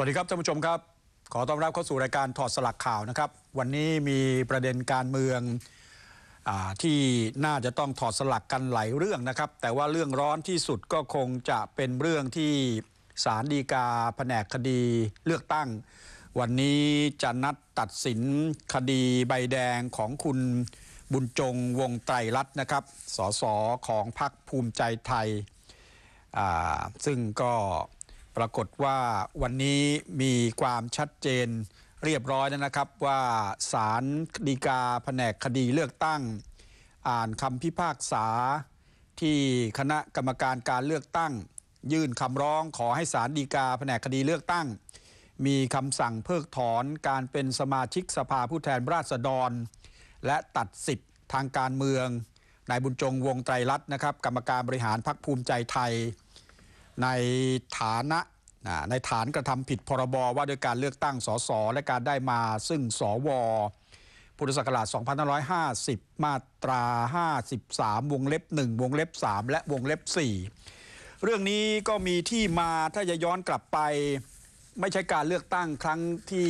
วัสดีครับท่านผู้ชมครับ ขอต้อนรับเข้าสู่รายการถอดสลักข่าวนะครับ วันนี้มีประเด็นการเมืองอที่น่าจะต้องถอดสลักกันหลายเรื่องนะครับ แต่ว่าเรื่องร้อนที่สุดก็คงจะเป็นเรื่องที่ศาลฎีกาแผนกคดีเลือกตั้ง วันนี้จะนัดตัดสินคดีใบแดงของคุณบุญจงวงไตรรัตน์นะครับ สสของพรรคภูมิใจไทยซึ่งก็ ปรากฏว่าวันนี้มีความชัดเจนเรียบร้อยแล้วนะครับว่าศาลฎีกาแผนกคดีเลือกตั้ง อ่านคำพิพากษา ที่คณะกรรมการการเลือกตั้ง ยื่นคำร้องขอให้ศาลฎีกาแผนกคดีเลือกตั้ง มีคำสั่งเพิกถอนการเป็นสมาชิกสภาผู้แทนราษฎร และตัดสิทธิ์ทางการเมืองนายบุญจงวงไตรรัตน์นะครับ กรรมการบริหารพรรคภูมิใจไทย ในฐานะในฐานกระทำผิดพรบว่าด้วยการเลือกตั้งสสและการได้มาซึ่งสวพุทธศักราช2550 มาตรา 53 วงเล็บ 1 วงเล็บ 3 และวงเล็บ 4 เรื่องนี้ก็มีที่มาถ้าจะย้อนกลับไป ไม่ใช่การเลือกตั้งครั้งที่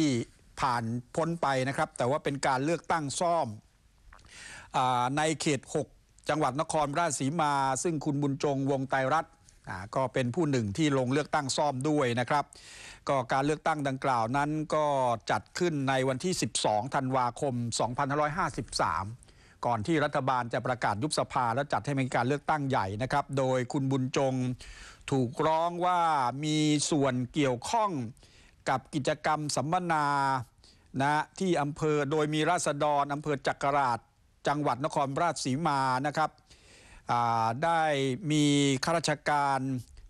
ผ่านพ้นไปนะครับ แต่ว่าเป็นการเลือกตั้งซ่อมอในเขต 6 จังหวัดนครราชสีมา ซึ่งคุณบุญจงวงไตรรัตน์ ก็เป็นผู้หนึ่งที่ลงเลือกตั้งซ่อมด้วยนะครับ ก็การเลือกตั้งดังกล่าวนั้นก็จัดขึ้นในวันที่ 12 ธันวาคม 2553 ก่อนที่รัฐบาลจะประกาศยุบสภาและจัดให้เป็นการเลือกตั้งใหญ่นะครับ โดยคุณบุญจงถูกร้องว่ามีส่วนเกี่ยวข้องกับกิจกรรมสัมมนานะที่อำเภอโดยมีราษฎรอำเภอจักราชจังหวัดนครราชสีมานะครับ ได้มีข้าราชการ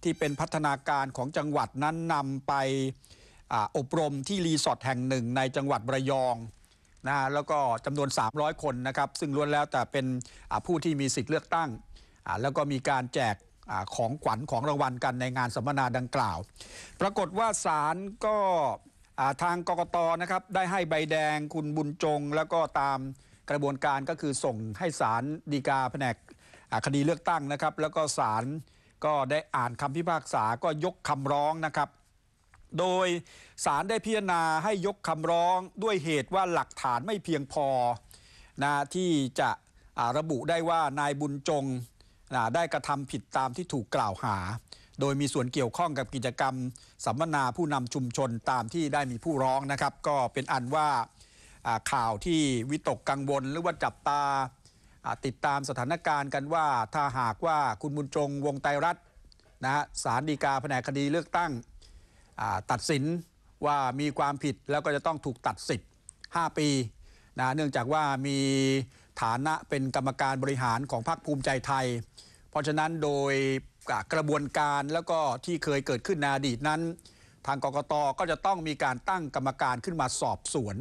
ที่เป็นพัฒนาการของจังหวัดนั้นนำไปออบรมที่รีสอร์ทแห่งหนึ่งในจังหวัดระยองนะแล้วก็จำนวน 300 คนนะครับ ซึ่งล้วนแล้วแต่เป็นผู้ที่มีสิทธิ์เลือกตั้ง แล้วก็มีการแจกอของขวัญของรางวัลกันในงานสัมมนาดังกล่าว ปรากฏว่าศาลก็ทางกกตนะครับได้ให้ใบแดงคุณบุญจง แล้วก็ตามกระบวนการก็คือส่งให้ศาลฎีกาแผนก คดีเลือกตั้งนะครับ แล้วก็ศาลก็ได้อ่านคำพิพากษาก็ยกคำร้องนะครับ โดยศาลได้พิจารณาให้ยกคำร้องด้วยเหตุว่าหลักฐานไม่เพียงพอนะที่จะระบุได้ว่านายบุญจงนะได้กระทำผิดตามที่ถูกกล่าวหา โดยมีส่วนเกี่ยวข้องกับกิจกรรมสัมมนาผู้นำชุมชนตามที่ได้มีผู้ร้องนะครับ ก็เป็นอันว่าข่าวที่วิตกกังวลหรือว่าจับตา ติดตามสถานการณ์กันว่าถ้าหากว่าคุณบุญจงวงไตรรัตน์นะฮะศาลฎีกาแผนกคดีเลือกตั้งตัดสินว่ามีความผิดแล้วก็จะต้องถูกตัดสิทธิ์ 5 ปีนะเนื่องจากว่ามีฐานะเป็นกรรมการบริหารของพรรคภูมิใจไทย เพราะฉะนั้นโดยกระบวนการแล้วก็ที่เคยเกิดขึ้นในอดีตนั้น ทางกกตก็จะต้องมีการตั้งกรรมการขึ้นมาสอบสวน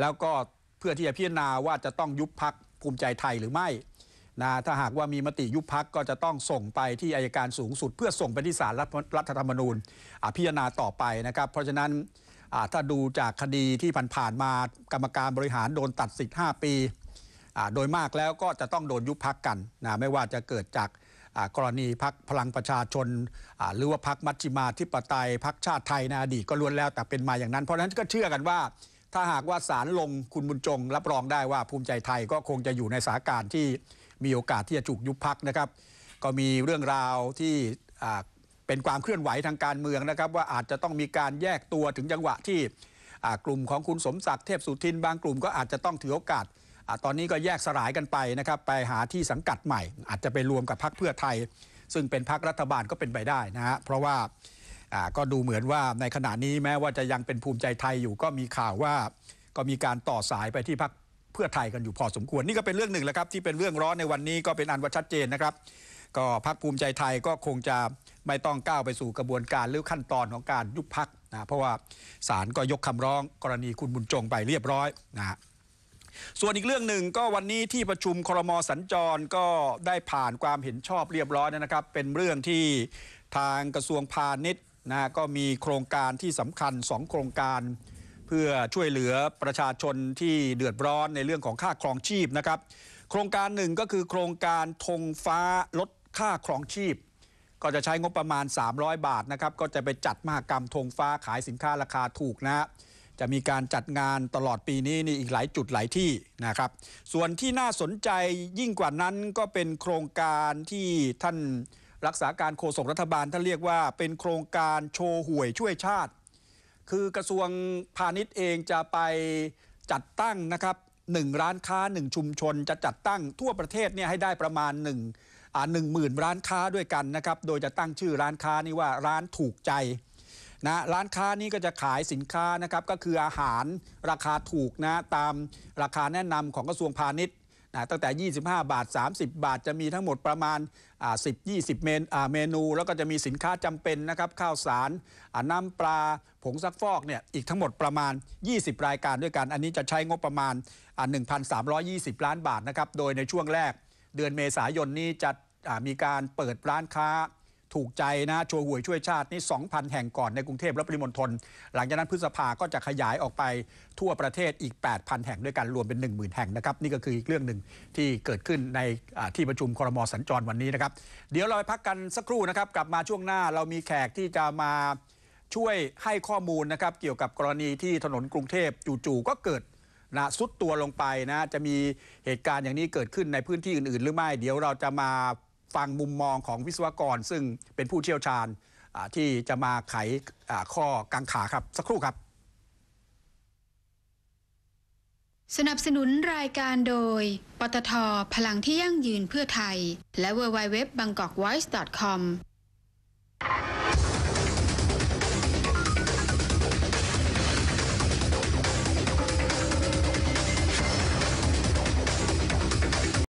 แล้วก็เพื่อที่จะพิจารณาว่าจะต้องยุบพัก ภูมิใจไทยหรือไม่นะถ้าหากว่ามีมติยุบพักก็จะต้องส่งไปที่อายการสูงสุด เพื่อส่งไปที่ศาลรรัฐธรรมนูญพิจารณาต่อไปนะครับ เพราะฉะนั้นถ้าดูจากคดีที่ผ่านๆมากรรมการบริหารโดนตัดสิทธิ์ 5 ปีโดยมากแล้วก็จะต้องโดนยุบพักกันนะไม่ว่าจะเกิดจากกรณีพักพลังประชาชน หรือว่าพักมัชชิมาธิปไตยพักชาติไทยในอดีตก็ล้วนแล้วแต่เป็นมาอย่างนั้น เพราะฉะนั้นก็เชื่อกันว่า ถ้าหากว่าศาลลงคุณบุญจง รับรองได้ว่าภูมิใจไทยก็คงจะอยู่ในสถานการณ์ที่มีโอกาสที่จะถูกยุบพักนะครับ ก็มีเรื่องราวที่เป็นความเคลื่อนไหวทางการเมืองนะครับ ว่าอาจจะต้องมีการแยกตัวถึงจังหวะที่กลุ่มของคุณสมศักดิ์เทพสุทิน บางกลุ่มก็อาจจะต้องถือโอกาสอตอนนี้ก็แยกสลายกันไปนะครับ ไปหาที่สังกัดใหม่ อาจจะไปรวมกับพรรคเพื่อไทย ซึ่งเป็นพรรครัฐบาลก็เป็นไปได้นะฮะเพราะว่า ก็ดูเหมือนว่าในขณะนี้แม้ว่าจะยังเป็นภูมิใจไทยอยู่ก็มีข่าวว่าก็มีการต่อสายไปที่พรรคเพื่อไทยกันอยู่พอสมควรนี่ก็เป็นเรื่องหนึ่งแหละครับที่เป็นเรื่องร้อนในวันนี้ก็เป็นอันว่าชัดเจนนะครับ ก็พรรคภูมิใจไทยก็คงจะไม่ต้องก้าวไปสู่กระบวนการหรือขั้นตอนของการยุบพักนะเพราะว่าศาลก็ยกคำร้องกรณีคุณบุญจงไปเรียบร้อยนะฮะส่วนอีกเรื่องหนึ่งก็วันนี้ที่ประชุมครมสัญจรก็ได้ผ่านความเห็นชอบเรียบร้อยนะครับ เป็นเรื่องที่ทางกระทรวงพาณิชย์ นะก็มีโครงการที่สำคัญ 2 โครงการ เพื่อช่วยเหลือประชาชนที่เดือดร้อนในเรื่องของค่าครองชีพนะครับ โครงการหนึ่งก็คือโครงการธงฟ้าลดค่าครองชีพ ก็จะใช้งบประมาณ 300 บาทนะครับก็จะไปจัดมหกรรมธงฟ้าขายสินค้าราคาถูกนะฮะจะมีการจัดงานตลอดปีนี้นี่อีกหลายจุดหลายที่นะครับ ส่วนที่น่าสนใจยิ่งกว่านั้นก็เป็นโครงการที่ท่าน รักษาการโฆษกรัฐบาลท่านเรียกว่าเป็นโครงการโชว์หวยช่วยชาติ คือกระทรวงพาณิชย์เองจะไปจัดตั้งนะครับหนึ่งร้านค้าหนึ่งชุมชน จะจัดตั้งทั่วประเทศเนี่ยให้ได้ประมาณหนึ่งอ่าหนึ่งหมื่นร้านค้าด้วยกันนะครับ โดยจะตั้งชื่อร้านค้านี้ว่าร้านถูกใจนะร้านค้านี้ก็จะขายสินค้านะครับก็คืออาหารราคาถูกนะตามราคาแนะนำของกระทรวงพาณิชย์ นะตั้งแต่ 25 บาท 30 บาท จะมีทั้งหมดประมาณ 10 20 เมนเมนู แล้วก็จะมีสินค้าจำเป็นนะครับข้าวสารน้ำปลาผงซักฟอกเนี่ยอีกทั้งหมดประมาณ 20 รายการด้วยกัน อันนี้จะใช้งบประมาณ 1,320 ล้านบาทนะครับโดยในช่วงแรก เดือนเมษายนนี้จะมีการเปิดร้านค้า ถูกใจนะโชว์หวยช่วยชาตินี่2,000 แห่งก่อนในกรุงเทพและปริมณฑลหลังจากนั้นพฤษภาก็จะขยายออกไปทั่วประเทศอีก 8,000 แห่งด้วยกันรวมเป็น 10,000 แห่งนะครับ นี่ก็คืออีกเรื่องหนึ่งที่เกิดขึ้นในที่ประชุมครมสัญจรวันนี้นะครับ เดี๋ยวเราไปพักกันสักครู่นะครับ กลับมาช่วงหน้าเรามีแขกที่จะมาช่วยให้ข้อมูลนะครับเกี่ยวกับกรณีที่ถนนกรุงเทพจู่ๆก็เกิดนะซุดตัวลงไปนะจะมีเหตุการณ์อย่างนี้เกิดขึ้นในพื้นที่อื่น ๆ หรือไม่ เดี๋ยวเราจะมา ฟังมุมมองของวิศวกร ซึ่งเป็นผู้เชี่ยวชาญที่จะมาไขาข้อกังขาครับ สักครู่ครับ สนับสนุนรายการโดย ปตทพลังที่ยั่งยืนเพื่อไทย และ w w w b a n g k o k w i s e c o m